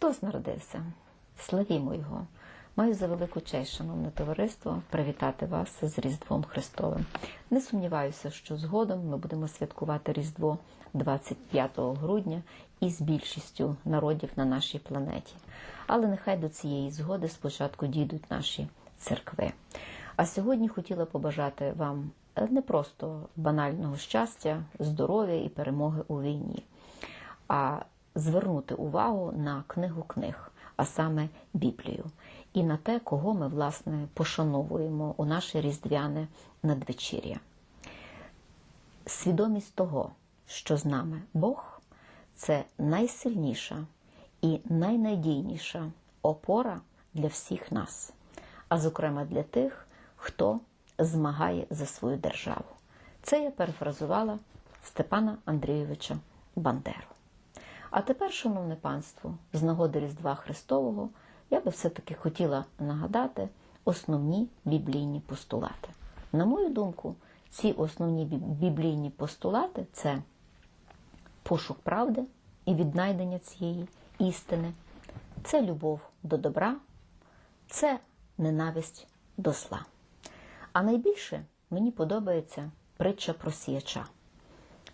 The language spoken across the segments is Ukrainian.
Христос народився. Славімо Його! Маю за велику честь, шановне товариство, привітати вас з Різдвом Христовим. Не сумніваюся, що згодом ми будемо святкувати Різдво 25 грудня із більшістю народів на нашій планеті. Але нехай до цієї згоди спочатку дійдуть наші церкви. А сьогодні хотіла побажати вам не просто банального щастя, здоров'я і перемоги у війні, а звернути увагу на книгу книг, а саме Біблію, і на те, кого ми власне пошановуємо у наше різдвяне надвечір'я. Свідомість того, що з нами Бог це найсильніша і найнадійніша опора для всіх нас, а зокрема для тих, хто змагає за свою державу. Це я перефразувала Степана Андрійовича Бандеру. А тепер, шановне панство, з нагоди Різдва Христового, я би все-таки хотіла нагадати основні біблійні постулати. На мою думку, ці основні біблійні постулати це пошук правди і віднайдення цієї істини, це любов до добра, це ненависть до зла. А найбільше мені подобається притча про сіяча.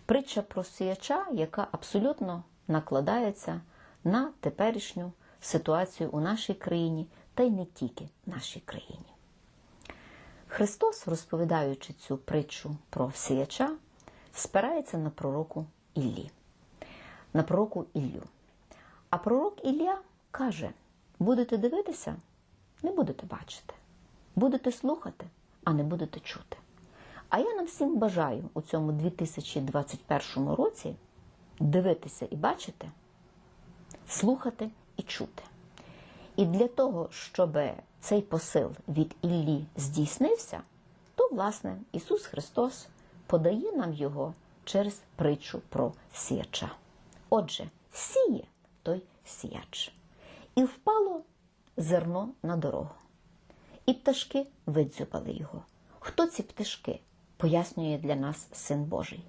Притча про сіяча, яка абсолютно накладається на теперішню ситуацію у нашій країні, та й не тільки нашій країні. Христос, розповідаючи цю притчу про сіяча, спирається на пророку Іллі, на пророку Іллю. А пророк Ілля каже: будете дивитися, не будете бачити, будете слухати, а не будете чути. А я нам всім бажаю у цьому 2021 році дивитися і бачити, слухати і чути. І для того, щоб цей посил від Іллі здійснився, то, власне, Ісус Христос подає нам його через притчу про сіяча. Отже, сіє той сіяч. І впало зерно на дорогу. І пташки видзюбали його. Хто ці пташки? пояснює для нас Син Божий.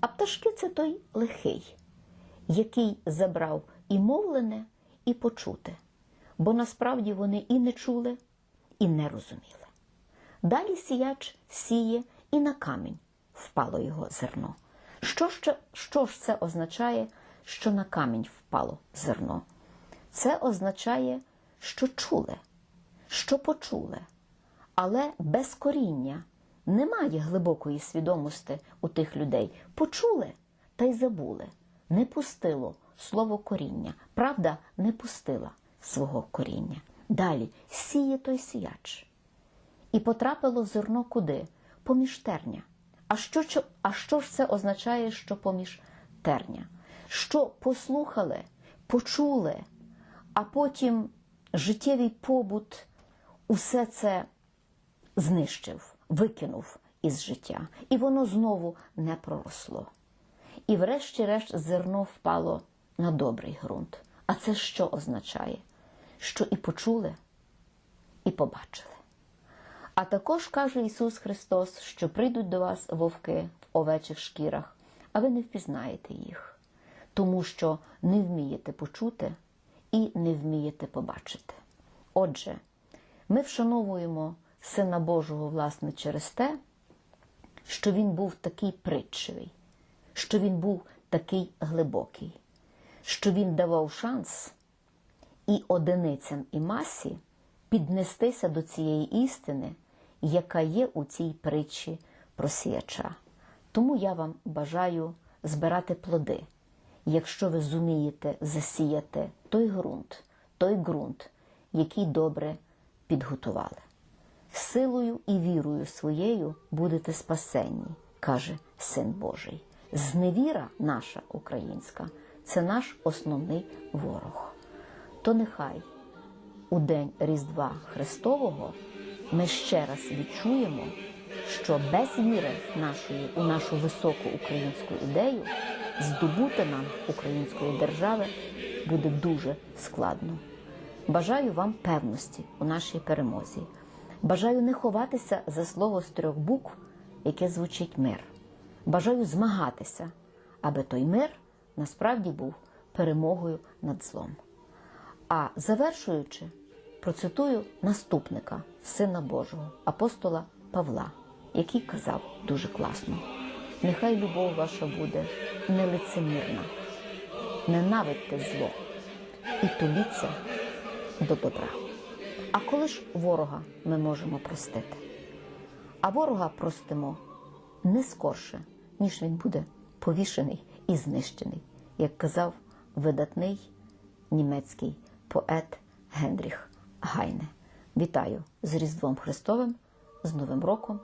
А пташки це той лихий, який забрав і мовлене, і почуте, бо насправді вони і не чули, і не розуміли. Далі сіяч сіє і на камінь впало його зерно. Що ж, що ж це означає, що на камінь впало зерно? Це означає, що чули, що почули, але без коріння. Немає глибокої свідомості у тих людей. Почули та й забули. Не пустило слово коріння. Правда не пустила свого коріння. Далі сіє той сіяч. І потрапило зерно куди? Поміж терня. А що, а що ж це означає, що поміж терня? Що послухали, почули, а потім життєвий побут усе це знищив викинув із життя, і воно знову не проросло. І, врешті-решт, зерно впало на добрий ґрунт. А це що означає? Що і почули, і побачили. А також каже Ісус Христос, що прийдуть до вас вовки в овечих шкірах, а ви не впізнаєте їх, тому що не вмієте почути і не вмієте побачити. Отже, ми вшановуємо Сина Божого, власне, через те, що він був такий притчевий, що він був такий глибокий, що він давав шанс і одиницям, і масі піднестися до цієї істини, яка є у цій притчі про сіяча. Тому я вам бажаю збирати плоди, якщо ви зумієте засіяти той ґрунт, той ґрунт, який добре підготували. Силою і вірою своєю будете спасенні, каже Син Божий. Зневіра наша українська це наш основний ворог. То нехай у день Різдва Христового ми ще раз відчуємо, що без віри нашої у нашу високу українську ідею здобути нам української держави буде дуже складно. Бажаю вам певності у нашій перемозі. Бажаю не ховатися за слово з трьох букв, яке звучить мир. Бажаю змагатися, аби той мир насправді був перемогою над злом. А завершуючи, процитую наступника, Сина Божого, апостола Павла, який казав дуже класно: нехай любов ваша буде нелицемірна, ненавидьте зло і туліться до добра. А коли ж ворога ми можемо простити? А ворога простимо не скорше, ніж він буде повішений і знищений, як казав видатний німецький поет Генріх Гайне. Вітаю з Різдвом Христовим, з Новим роком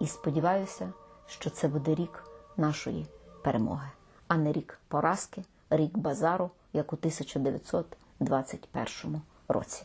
і сподіваюся, що це буде рік нашої перемоги, а не рік поразки, рік базару, як у 1921 році.